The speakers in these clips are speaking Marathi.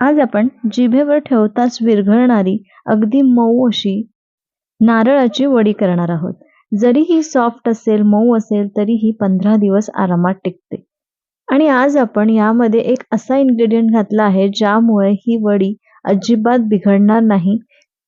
आज आपण जिभेवर ठेवताच विरघळणारी अगदी मऊ अशी नारळाची वडी करणार आहोत. जरी ही सॉफ्ट असेल मऊ असेल तरी ही पंधरा दिवस आरामात टिकते. आणि आज आपण यामध्ये एक असा इन्ग्रेडियंट घातला आहे ज्यामुळे ही वडी अजिबात बिघडणार नाही.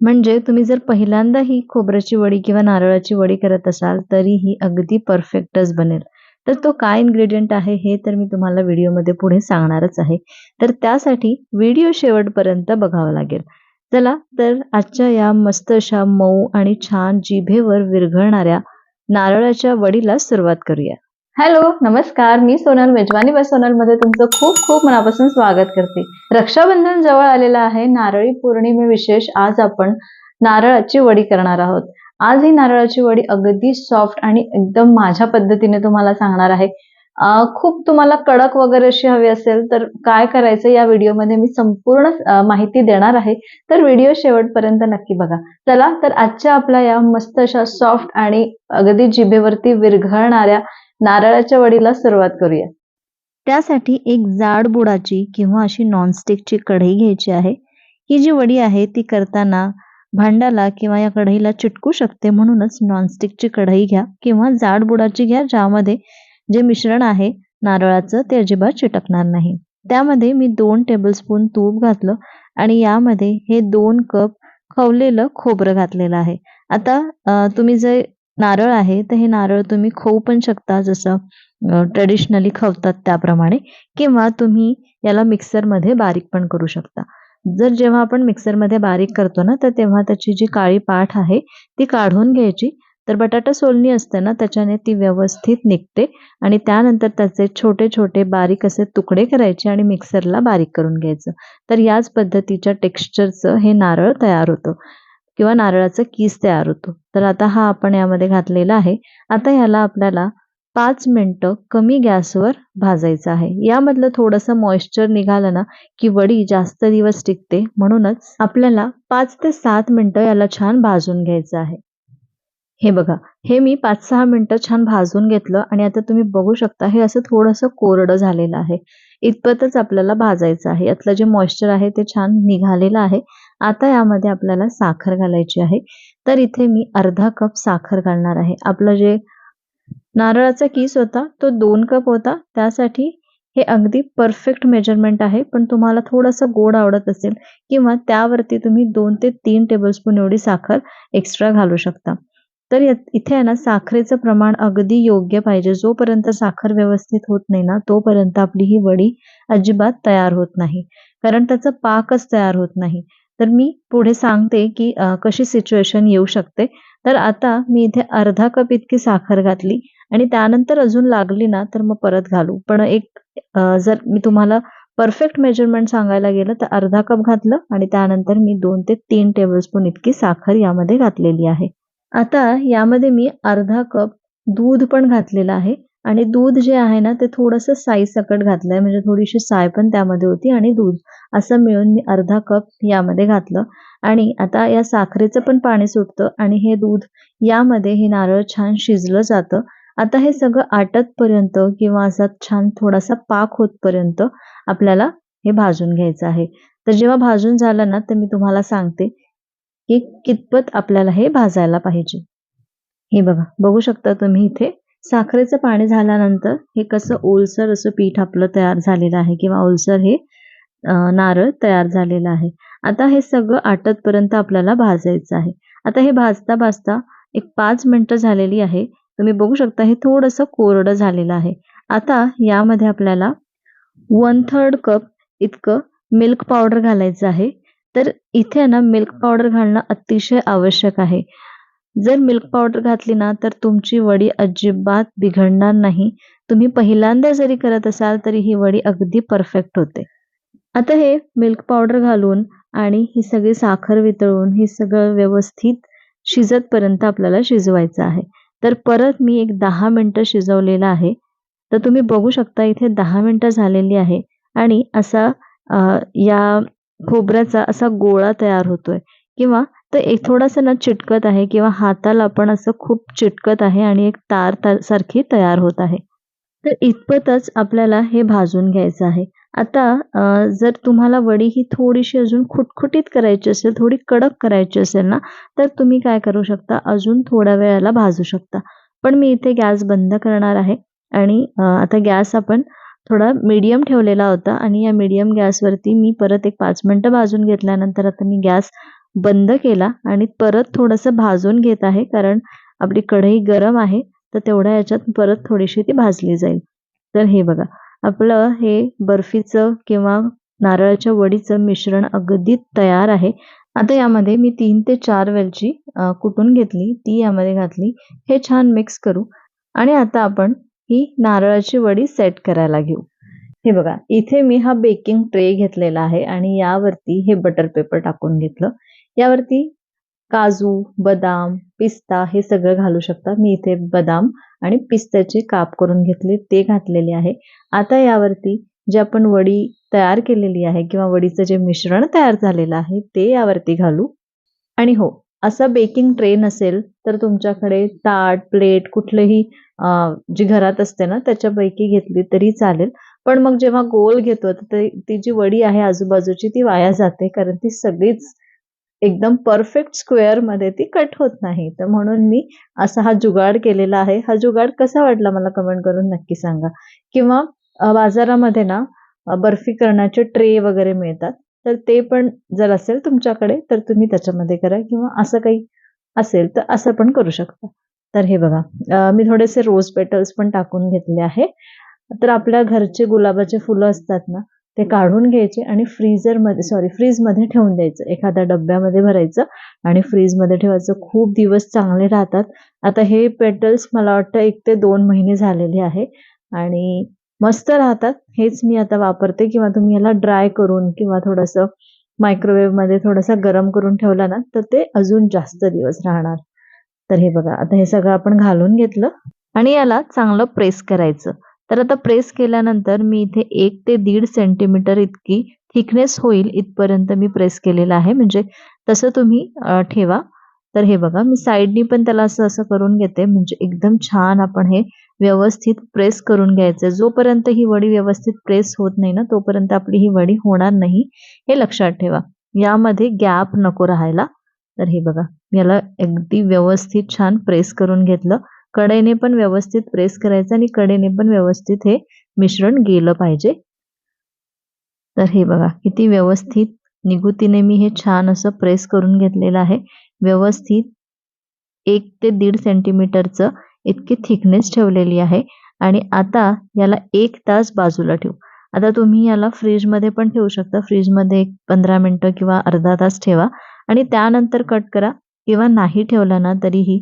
म्हणजे तुम्ही जर पहिल्यांदा ही खोबऱ्याची वडी किंवा नारळाची वडी करत असाल तरी ही अगदी परफेक्टच बनेल. तर तो काय इन्ग्रेडियंट आहे हे तर मी तुम्हाला व्हिडिओमध्ये पुढे सांगणारच आहे. तर त्यासाठी व्हिडिओ शेवटपर्यंत बघावं लागेल. चला तर आजच्या या मस्त अशा मऊ आणि छान जिभेवर विरघळणाऱ्या नारळाच्या वडीला सुरुवात करूया. हॅलो नमस्कार. मी सोनल मेजवानी बस सोनलमध्ये तुमचं खूप खूप मनापासून स्वागत करते. रक्षाबंधन जवळ आलेलं आहे. नारळी पौर्णिमे विशेष आज आपण नारळाची वडी करणार आहोत. आज ही नारळाची वडी अगदी सॉफ्ट आणि एकदम माझ्या पद्धतीने तुम्हाला सांगणार आहे. खूप तुम्हाला कडक वगैरे अशी हवी असेल तर काय करायचं या व्हिडिओमध्ये मी संपूर्ण माहिती देणार आहे. तर व्हिडिओ शेवटपर्यंत नक्की बघा. चला तर आजच्या आपल्या या मस्त अशा सॉफ्ट आणि अगदी जिभेवरती विरघळणाऱ्या नारळाच्या वडीला सुरुवात करूया. त्यासाठी एक जाड बुडाची किंवा अशी नॉनस्टिकची कढई घ्यायची आहे. ही जी वडी आहे ती करताना भांड्याला किंवा या कढईला चिटकू शकते म्हणूनच नॉनस्टिकची कढई घ्या किंवा जाड बुडाची घ्या ज्यामध्ये जे मिश्रण आहे नारळाचं ते अजिबात चिटकणार नाही. त्यामध्ये मी दोन टेबलस्पून तूप घातलं आणि यामध्ये हे दोन कप खवलेलं खोबरं घातलेलं आहे. आता तुम्ही जे नारळ आहे तर हे नारळ तुम्ही खोऊ पण शकता जसं ट्रेडिशनली खवतात त्याप्रमाणे किंवा तुम्ही याला मिक्सरमध्ये बारीक पण करू शकता. जर जेव्हा आपण मिक्सरमध्ये बारीक करतो ना तर तेव्हा त्याची जी काळी पाठ आहे ती काढून घ्यायची. तर बटाटा सोलणी असते ना त्याच्याने ती व्यवस्थित निघते आणि त्यानंतर त्याचे छोटे छोटे बारीक असे तुकडे करायचे आणि मिक्सरला बारीक करून घ्यायचं. तर याच पद्धतीच्या टेक्स्चरचं हे नारळ तयार होतं किंवा नारळाचं कीस तयार होतो. तर आता हा आपण यामध्ये घातलेला आहे. आता याला आपल्याला पाच मिनटं कमी गॅसवर भाजायचं आहे. यामधलं थोडंसं मॉइश्चर निघालं ना की वडी जास्त दिवस टिकते म्हणूनच आपल्याला पाच ते सात मिनटं याला छान भाजून घ्यायचं आहे. हे बघा हे मी पाच सहा मिनटं छान भाजून घेतलं आणि आता तुम्ही बघू शकता हे असं थोडंसं कोरडं झालेलं आहे. इतपतच आपल्याला भाजायचं आहे. यातलं जे मॉइश्चर आहे ते छान निघालेलं आहे. आता यामध्ये आपल्याला साखर घालायची आहे. तर इथे मी अर्धा कप साखर घालणार आहे. आपलं जे नारळाचा किस होता? तो दोन कप होता. त्यासाठी हे अगदी परफेक्ट मेजरमेंट आहे. पण तुम्हाला थोडंसं गोड आवडत असेल किंवा त्यावरती तुम्ही दोन ते तीन टेबलस्पून एवढी साखर एक्स्ट्रा घालू शकता. तर इथे आहे ना साखरेचं प्रमाण अगदी योग्य पाहिजे. जोपर्यंत साखर व्यवस्थित होत नाही ना तोपर्यंत आपली ही वडी अजिबात तयार होत नाही. कारण त्याचा पाकच तयार होत नाही. तर मी पुढे सांगते की कशी सिच्युएशन येऊ शकते. तर आता मी इथे अर्धा कप इतकी साखर घातली. आणि त्यानंतर अजून लागली ना तर मग परत घालू. पण एक जर मी तुम्हाला परफेक्ट मेजरमेंट सांगायला गेलं तर अर्धा कप घातलं आणि त्यानंतर मी दोन ते तीन टेबलस्पून इतकी साखर यामध्ये घातलेली आहे. आता यामध्ये मी अर्धा कप दूध पण घातलेलं आहे आणि दूध जे आहे ना ते थोडंसं साई सकट घातलं आहे म्हणजे थोडीशी साय पण त्यामध्ये होती आणि दूध असं मिळून मी अर्धा कप यामध्ये घातलं. आणि आता या साखरेचं पण पाणी सुटतं आणि हे दूध यामध्ये हे नारळ छान शिजलं जातं. आता हे सगळं आटतपर्यंत किंवा असा छान थोडासा पाक होतपर्यंत आपल्याला हे भाजून घ्यायचं आहे. तर जेव्हा भाजून झालं ना तर मी तुम्हाला सांगते की कितपत आपल्याला हे भाजायला पाहिजे. हे बघा बघू शकता तुम्ही इथे साखरेचं पाणी झाल्यानंतर हे कसं ओलसर असं पीठ आपलं तयार झालेलं आहे किंवा ओलसर हे नारळ तयार झालेलं आहे. आता हे सगळं आटतपर्यंत आपल्याला भाजायचं आहे. आता हे भाजता भाजता एक पाच मिनटं झालेली आहे. तुम्ही बघू शकता हे थोडंसं कोरडं झालेलं आहे. आता यामध्ये आपल्याला वन थर्ड कप इतकं मिल्क पावडर घालायचं आहे. तर इथे ना मिल्क पावडर घालणं अतिशय आवश्यक आहे. जर मिल्क पावडर घातली ना तर तुमची वडी अजिबात बिघडणार नाही. तुम्ही पहिल्यांदा जरी करत असाल तरी ही वडी अगदी परफेक्ट होते. आता हे मिल्क पावडर घालून आणि ही सगळी साखर वितळून हे सगळं व्यवस्थित शिजतपर्यंत आपल्याला शिजवायचं आहे. तर परत मी एक दहा मिनटं शिजवलेलं आहे. तर तुम्ही बघू शकता इथे दहा मिनटं झालेली आहे आणि असा या खोबऱ्याचा असा गोळा तयार होतोय. किंवा तर एक थोडासा ना चिटकत आहे किंवा हाताला पण असं खूप चिटकत आहे आणि एक तार सारखी तयार होत आहे. तर इतपतच आपल्याला हे भाजून घ्यायचं आहे. आता जर तुम्हाला वडी ही थोडीशी अजून खुटखुटीत करायची असेल, थोडी कडक करायची असेल ना, तर तुम्ही काय करू शकता, अजून थोड्या वेळाला भाजू शकता. पण मी इथे गॅस बंद करणार आहे आणि आता गॅस आपण थोडा मीडियम ठेवलेला होता आणि या मीडियम गॅसवरती मी परत एक पाच मिनटं भाजून घेतल्यानंतर आता मी गॅस बंद केला आणि परत थोडंसं भाजून घेत आहे. कारण आपली कढई गरम आहे, तर तेवढ्या याच्यात परत थोडीशी ती भाजली जाईल. तर हे बघा, आपलं हे बर्फीचं किंवा नारळाच्या वडीचं मिश्रण अगदी तयार आहे. आता यामध्ये मी तीन ते चार वेलची कुटून घेतली, ती यामध्ये घातली. हे छान मिक्स करू आणि आता आपण ही नारळाची वडी सेट करायला घेऊ. हे बघा, इथे मी हा बेकिंग ट्रे घेतलेला आहे आणि यावरती हे बटर पेपर टाकून घेतलं. यावरती काजू, बदाम, पिस्ता हे सगळं घालू शकता. मी इथे बदाम आणि पिस्त्याचे काप करून घेतले, ते घातलेले आहे. आता यावरती जे आपण वडी तयार केलेली आहे किंवा वडीचं जे मिश्रण तयार झालेलं आहे, ते यावरती घालू आणि हो, असा बेकिंग ट्रे नसेल, तर तुमच्याकडे ताट, प्लेट कुठलंही जी घरात असते ना, त्याच्यापैकी घेतली तरी चालेल. पण मग जेव्हा गोल घेतो, तर ती जी वडी आहे आजूबाजूची ती वाया जाते. कारण ती सगळीच एकदम परफेक्ट स्क्वेअरमध्ये ती कट होत नाही. तर म्हणून मी असा हा जुगाड केलेला आहे. हा जुगाड कसा वाटला मला कमेंट करून नक्की सांगा. किंवा बाजारामध्ये ना बर्फी करण्याचे ट्रे वगैरे मिळतात. तर ते पण जर असेल तुमच्याकडे, तर तुम्ही त्याच्यामध्ये करा किंवा असं काही असेल, तर असं पण करू शकता. तर हे बघा, मी थोडेसे रोज पेटल्स पण टाकून घेतले आहे. तर आपल्या घरचे गुलाबाचे फुलं असतात ना, ते काढून घ्यायचे आणि फ्रीजरमध्ये सॉरी फ्रीजमध्ये ठेवून द्यायचं. एखाद्या डब्यामध्ये भरायचं आणि फ्रीजमध्ये ठेवायचं. खूप दिवस चांगले राहतात. आता हे पेटल्स मला वाटतं एक ते दोन महिने झालेले आहे आणि मस्त राहतात. हेच मी आता वापरते किंवा तुम्ही याला ड्राय करून किंवा थोडंसं मायक्रोवेव्हमध्ये थोडंसं गरम करून ठेवला ना, तर ते अजून जास्त दिवस राहणार. तर हे बघा, आता हे सगळं आपण घालून घेतलं आणि याला चांगलं प्रेस करायचं. तर आता प्रेस केल्यानंतर मी इथे एक ते दीड सेंटीमीटर इतकी थिकनेस होईल इथपर्यंत मी प्रेस केलेला आहे. म्हणजे तसं तुम्ही ठेवा. तर हे बघा, मी साइडनी पण त्याला असं-असं करून घेते. म्हणजे एकदम छान आपण हे व्यवस्थित प्रेस करून घ्यायचं. जोपर्यंत ही वडी व्यवस्थित प्रेस होत नाही ना, तोपर्यंत आपली ही वडी होणार नाही. हे लक्षात ठेवा. यामध्ये गॅप नको राहायला. तर हे बघा, याला अगदी व्यवस्थित छान प्रेस करून घेतलं. कडेने पण व्यवस्थित प्रेस करायचं आणि कडेने पण व्यवस्थित हे मिश्रण गेलं पाहिजे. तर हे बघा, किती व्यवस्थित निगुतीने मी हे छान असं प्रेस करून घेतलेलं आहे. व्यवस्थित एक ते दीड सेंटीमीटरचं इतकी थिकनेस ठेवलेली आहे आणि आता याला एक तास बाजूला ठेवू. आता तुम्ही याला फ्रीजमध्ये पण ठेवू शकता. फ्रीजमध्ये एक पंधरा मिनटं किंवा अर्धा तास ठेवा आणि त्यानंतर कट करा किंवा नाही ठेवला ना तरीही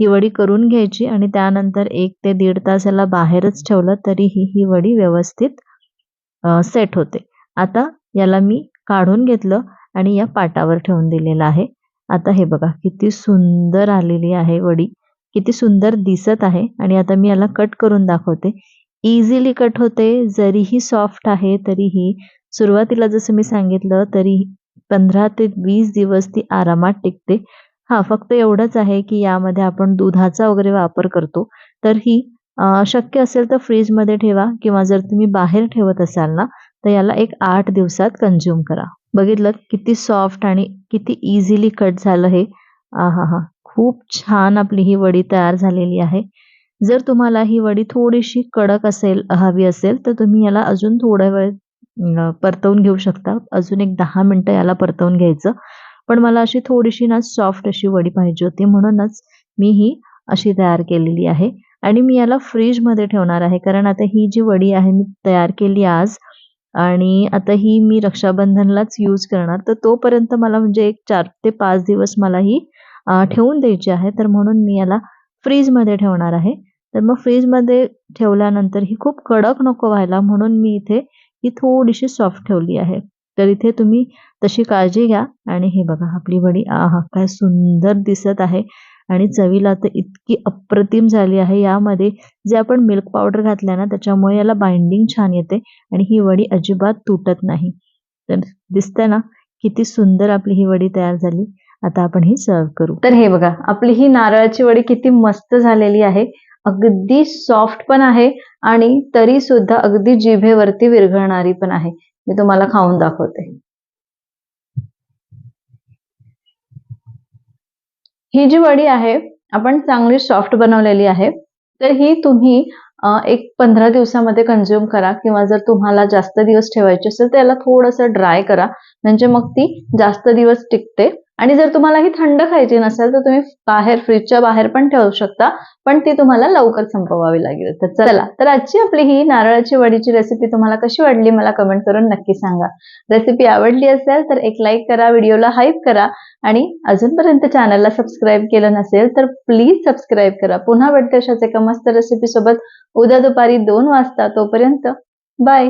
ही वडी करून घ्यायची आणि त्यानंतर एक ते दीड तास याला बाहेरच ठेवलं तरीही ही वडी व्यवस्थित सेट होते. आता याला मी काढून घेतलं आणि या पाटावर ठेवून दिलेलं आहे. आता हे बघा, किती सुंदर आलेली आहे वडी. किती सुंदर दिसत आहे आणि आता मी याला कट करून दाखवते. इझिली कट होते. जरीही सॉफ्ट आहे, तरीही सुरुवातीला जसं मी सांगितलं, तरी 15 ते वीस दिवस ती आरामात टिकते. हां, फक्त एवढंच आहे, की यामध्ये आपण दुधाचा वगैरे वापर करतो. तर ही अ, शक्य असेल तर फ्रिजमध्ये ठेवा किंवा जर तुम्ही बाहेर ठेवत असाल ना, तर याला एक 8 दिवसात कंझ्युम करा. बघितलत किती सॉफ्ट आणि किती इझिली कट झालं हे. आहाहा! खूप छान आपली ही वडी तयार झालेली आहे. जर तुम्हाला ही वडी थोडीशी कडक असेल हवी असेल, तर तुम्ही याला अजून थोडा वेळ अ, परतवून घेऊ शकता. अजून एक 10 मिनिटं याला परतवून घ्यायचं. पण मला अशी थोडीशी ना सॉफ्ट अशी वडी पाहिजे होती म्हणूनच मी ही अशी तयार केलेली आहे आणि मी याला फ्रीजमध्ये ठेवणार आहे. कारण आता ही जी वडी आहे मी तयार केली आज आणि आता ही मी रक्षाबंधनलाच यूज करणार. तर तोपर्यंत मला म्हणजे एक चार ते पाच दिवस मला ही ठेवून द्यायची आहे. तर म्हणून मी याला फ्रीजमध्ये ठेवणार आहे. तर मग फ्रीजमध्ये ठेवल्यानंतर ही खूप कडक नको व्हायला म्हणून मी इथे ही थोडीशी सॉफ्ट ठेवली आहे. तर इथे तुम्ही तशी काळजी घ्या आणि हे बघा आपली वडी आहा! काय सुंदर दिसत आहे आणि चवीला तर इतकी अप्रतिम झाली आहे. यामध्ये जे आपण मिल्क पावडर घातल्या ना, त्याच्यामुळे याला बाइंडिंग छान येते आणि ही वडी अजिबात तुटत नाही. तर दिसतंय ना, किती सुंदर आपली ही वडी तयार झाली. आता आपण ही सर्व्ह करू. तर हे बघा, आपली ही नारळाची वडी किती मस्त झालेली आहे. अगदी सॉफ्ट पण आहे आणि तरी सुद्धा अगदी जिभेवरती विरघळणारी पण आहे मी तुम्हाला खाऊन दाखवते. ही जी वडी आहे आपण चांगली सॉफ्ट बनवलेली आहे तर ही तुम्ही एक पंधरा दिवसामध्ये कन्झ्युम करा किंवा जर तुम्हाला जास्त दिवस ठेवायची असेल तर याला थोडंसं ड्राय करा. म्हणजे मग ती जास्त दिवस टिकते. आणि जर तुम्हाला ही थंड खायची नसेल तर तुम्ही बाहेर फ्रीजच्या बाहेर पण ठेवू शकता पण ती तुम्हाला लवकर संपवावी लागेल. तर चला तर आजची आपली ही नारळाची वडीची रेसिपी तुम्हाला कशी वाटली मला कमेंट करून नक्की सांगा. रेसिपी आवडली असेल तर एक लाईक करा व्हिडिओला हाईप करा आणि अजूनपर्यंत चॅनलला सबस्क्राईब केलं नसेल तर प्लीज सबस्क्राईब करा. पुन्हा भेटते अशाच एका मस्त रेसिपी सोबत. उद्या दुपारी दोन वाजता तोपर्यंत बाय